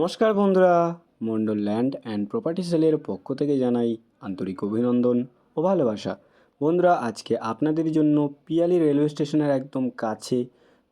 নমস্কার বন্ধুরা Mondal land and property সেলের পক্ষ থেকে জানাই আন্তরিক অভিনন্দন ও ভালোবাসা। বন্ধুরা, আজকে আপনাদের জন্য পিয়ালি রেলওয়ে স্টেশনের একদম কাছে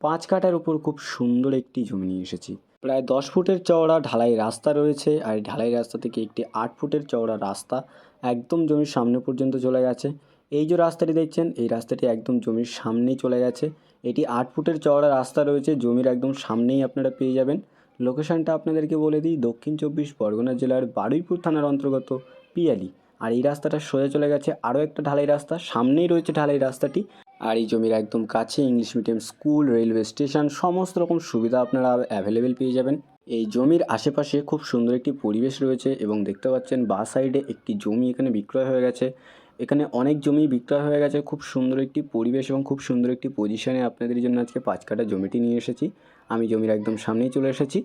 পাঁচ কাটার উপর খুব সুন্দর একটি জমি নিয়ে এসেছি। প্রায় দশ ফুটের চওড়া ঢালাই রাস্তা রয়েছে আর ঢালাই রাস্তা থেকে একটি আট ফুটের চওড়া রাস্তা একদম জমির সামনে পর্যন্ত চলে গেছে। এই যে রাস্তাটি দেখছেন, এই রাস্তাটি একদম জমির সামনেই চলে গেছে। এটি আট ফুটের চওড়া রাস্তা রয়েছে, জমির একদম সামনেই আপনারা পেয়ে যাবেন। লোকেশনটা আপনাদেরকে বলে দিই, দক্ষিণ চব্বিশ পরগনা জেলার বারুইপুর থানার অন্তর্গত পিয়ালি। আর এই রাস্তাটা সোজা চলে গেছে আরও একটা ঢালাই রাস্তা, সামনেই রয়েছে ঢালাই রাস্তাটি। আর এই জমির একদম কাছে English medium school, railway station, সমস্ত রকম সুবিধা আপনারা অ্যাভেলেবেল পেয়ে যাবেন। এই জমির আশেপাশে খুব সুন্দর একটি পরিবেশ রয়েছে এবং দেখতে পাচ্ছেন বা সাইডে একটি জমি এখানে বিক্রয় হয়ে গেছে। এখানে অনেক জমি বিক্রয় হয়ে গেছে। খুব সুন্দর একটি পরিবেশ এবং খুব সুন্দর একটি পজিশনে আপনাদের জন্য আজকে পাঁচ কাটা জমিটি নিয়ে এসেছি। আমি জমির একদম সামনেই চলে এসেছি।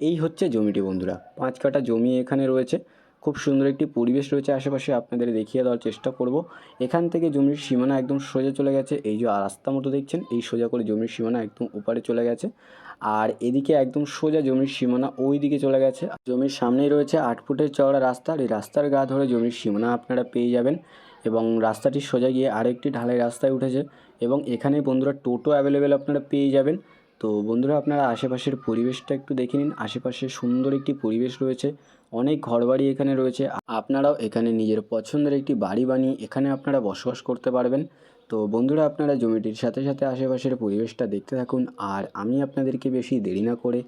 এই হচ্ছে জমিটি বন্ধুরা। পাঁচ কাটা জমি এখানে রয়েছে। খুব সুন্দর একটি পরিবেশ রয়েছে আশেপাশে। আপনাদের দেখিয়ে দেওয়ার চেষ্টা করব। এখান থেকে জমির সীমানা একদম সোজা চলে গেছে। এই যে রাস্তা মতো দেখছেন, এই সোজা করে জমির সীমানা একদম ওপারে চলে গেছে। আর এদিকে একদম সোজা জমির সীমানা ওই দিকে চলে গেছে। জমির সামনেই রয়েছে আট ফুটের চওড়া রাস্তা। এই রাস্তার গা ধরে জমির সীমানা আপনারা পেয়ে যাবেন। এবং রাস্তাটি সোজা গিয়ে আরেকটি ঢালাই রাস্তায় উঠেছে এবং এখানে বন্ধুরা টোটো অ্যাভেলেবেল আপনারা পেয়ে যাবেন। তো বন্ধুরা আপনারা আশেপাশের পরিবেশটা একটু দেখে নিন। আশেপাশে সুন্দর একটি পরিবেশ রয়েছে, অনেক ঘরবাড়ি এখানে রয়েছে। আপনারাও এখানে নিজের পছন্দের একটি বাড়ি বানিয়ে এখানে আপনারা বসবাস করতে পারবেন। তো বন্ধুরা আপনারা জমিটির সাথে সাথে আশেপাশের পরিবেশটা দেখতে থাকুন। আর আমি আপনাদেরকে বেশি দেরি না করে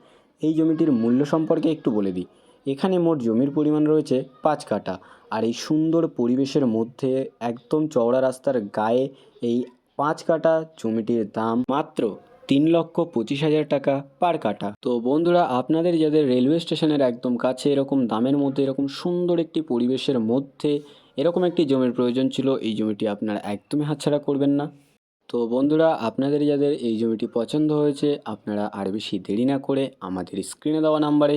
এই জমিটির মূল্য সম্পর্কে একটু বলে দিই। এখানে মোট জমির পরিমাণ রয়েছে পাঁচ কাটা আর এই সুন্দর পরিবেশের মধ্যে একদম চওড়া রাস্তার গায়ে এই পাঁচ কাটা জমিটির দাম মাত্র তিন লক্ষ পঁচিশ হাজার টাকা পার কাটা তো বন্ধুরা, আপনাদের যাদের রেলওয়ে স্টেশনের একদম কাছে এরকম দামের মধ্যে এরকম সুন্দর একটি পরিবেশের মধ্যে এরকম একটি জমির প্রয়োজন ছিল, এই জমিটি আপনারা একদমই হাতছাড়া করবেন না। তো বন্ধুরা, আপনাদের যাদের এই জমিটি পছন্দ হয়েছে, আপনারা আর বেশি দেরি না করে আমাদের স্ক্রিনে দেওয়া নাম্বারে